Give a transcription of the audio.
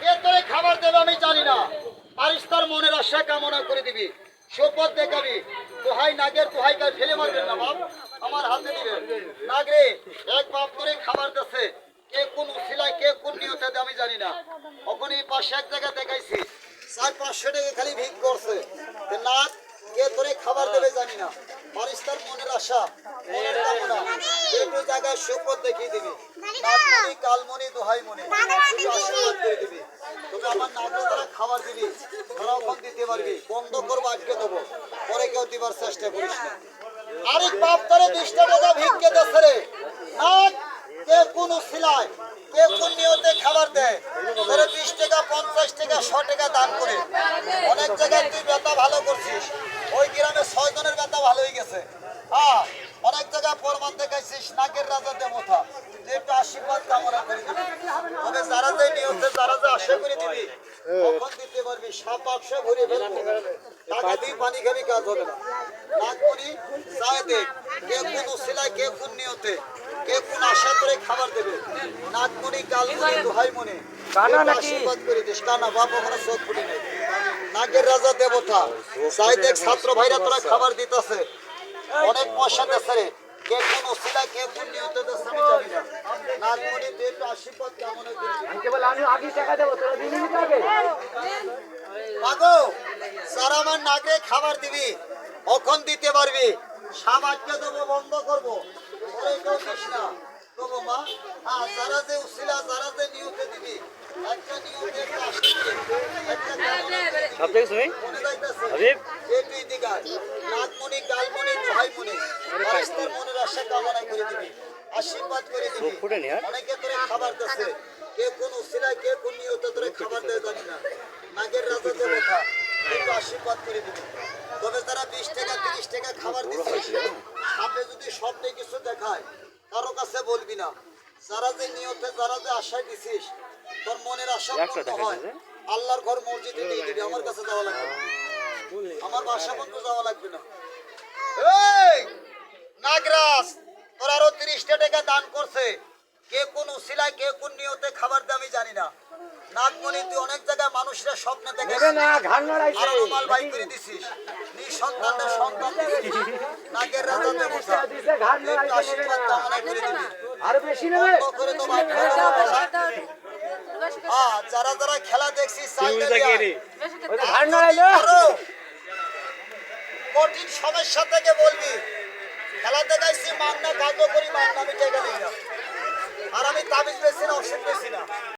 কে তোরে খাবার দেবে আমি জানি না। পারিস তার মনের আশা কামনা করে দিবি। শপথ দেখাবি। তোহাই নাগের তোহাই গায়ে ফেলে মারবেন না বাপ। আমার হাতে দিবেন নাগরে এক বাপ করে খাবার দিচ্ছে কে কোন উসিলায় কে কোন নিয়তে আমি জানি না। ওখানে পাশে এক জায়গায় দেখাইছি। চার পাঁচশো টাকা খালি ভিক করছে। নাগ কে তোরে খাবার দেবে জানি না। পারিস তার মনের আশা মনের কামনা। একটু জায়গায় শপথ দেখিয়ে দিবি। নাগমণি কালমণি দোহাই মনে আশীর্বাদ করে দিবি। আমার নাগরে তারা খাবার দিবি। তারা ওখান দিতে পারবি। বন্ধ করব আজকে দেবো। পরে কেউ দিবার চেষ্টা করিস না। আরে বাপ তারে বিশটা টাকা ভিক্ষে দেশে রে। নাগ কে কোন সিলায় কে কোন নিয়তে খাবার দেয়? তোরে বিশ টাকা পঞ্চাশ টাকা শ টাকা দান করে। অনেক জায়গায় তুই ব্যথা ভালো করছিস। ওই ভালো হয়ে অনেক জায়গায় প্রমাণ দেখাইছিস নাগের রাজা দেবতা। একটু আশীর্বাদ কামনা করে দিবি। তবে যারা যে নিয়তে যারা যে আশা করে দিবি কখন দিতে পারবি? সাপ বাক্সে ভরে ফেলব। টাকা দিয়ে পানি খাবি কাজ হবে না। নাগমণি চায় দেখ কে কোন সিলাই কে কোন নিয়তে কে কোন আশা করে খাবার দেবে। নাগমণি কালমণি দোহাই মনে আশীর্বাদ করে দিস। কানা বাপ ওখানে চোখ ফুটি নেই নাগের রাজা দেবতা চাই দেখ ছাত্র ভাইরা তোরা খাবার দিতেছে। অনেক পয়সা দেশে রে কে কোন সিলাই কে কোন নিয়তে দেশে আমি জানি না। নাগমণি তুই একটু আশীর্বাদ কামনা করে দিস কেবল আমি আগে টাকা দেবো তোরা দিন নিতে আগে? মাগো যারা আমার নাগরে খাবার দিবি অখন দিতে পারবি। সামাজকে দেবো বন্ধ করব। পরে কেউ দিস না। দেবো মা হ্যাঁ যারা যে উসিলা যারা যে নিয়তে দিবি একটা নিয়তে একটা হাবিব। এটুই দিগার। নাগমণি গালমণি দোহাইমণি পারিস্তার মনের আশা কামনা করে দিবি। আশীর্বাদ করে দিবি। চোখ ফুটে নি আর? অনেকে তোরে খাবার দিচ্ছে কে কোন উসিলায় কে কোন নিয়তে তোরে খাবার দেয় জানি না। নাগের রাজা দেবতা একটু আশীর্বাদ করে দিবি। তবে তারা বিশ টাকা তিরিশ টাকা খাবার দিচ্ছে সামনে যদি স্বপ্নে কিছু দেখায় কারও কাছে বলবি না। যারা যে নিয়তে যারা যে আশায় দিছিস তোর মনের আশা পূর্ণ হয়। আল্লাহর ঘর মসজিদে দিয়ে দিবি আমার কাছে যাওয়া লাগবে। আমার বাসা পর্যন্ত যাওয়া লাগবে না। এই নাগরাজ তোর আরও তিরিশটা টাকা দান করছে। কে কোন উসিলায় কে কোন নিয়তে খাবার দেয় আমি জানি না। নাগমণি তুই অনেক জায়গায় মানুষরা স্বপ্নে দেখে আর রুমাল বাই করে দিছিস। নিঃসন্তানের সন্তান নাগের রাজা দেবতা। আশীর্বাদ কামনা করে দিবি। আরও বেশি নেবে? করে তো বাদ করে দেবো না। হ্যাঁ, যারা যারা খেলা দেখছিস সাইডে দিয়ে ওই তো ঘাড় নড়াইলো আরও কঠিন সমস্যা থেকে বলবি। খেলা দেখাইছি মান্না কাজ করি মান্না আমি টেকা দিই না আর আমি তাবিজ পেয়েছি না অসুখ পেয়েছি না।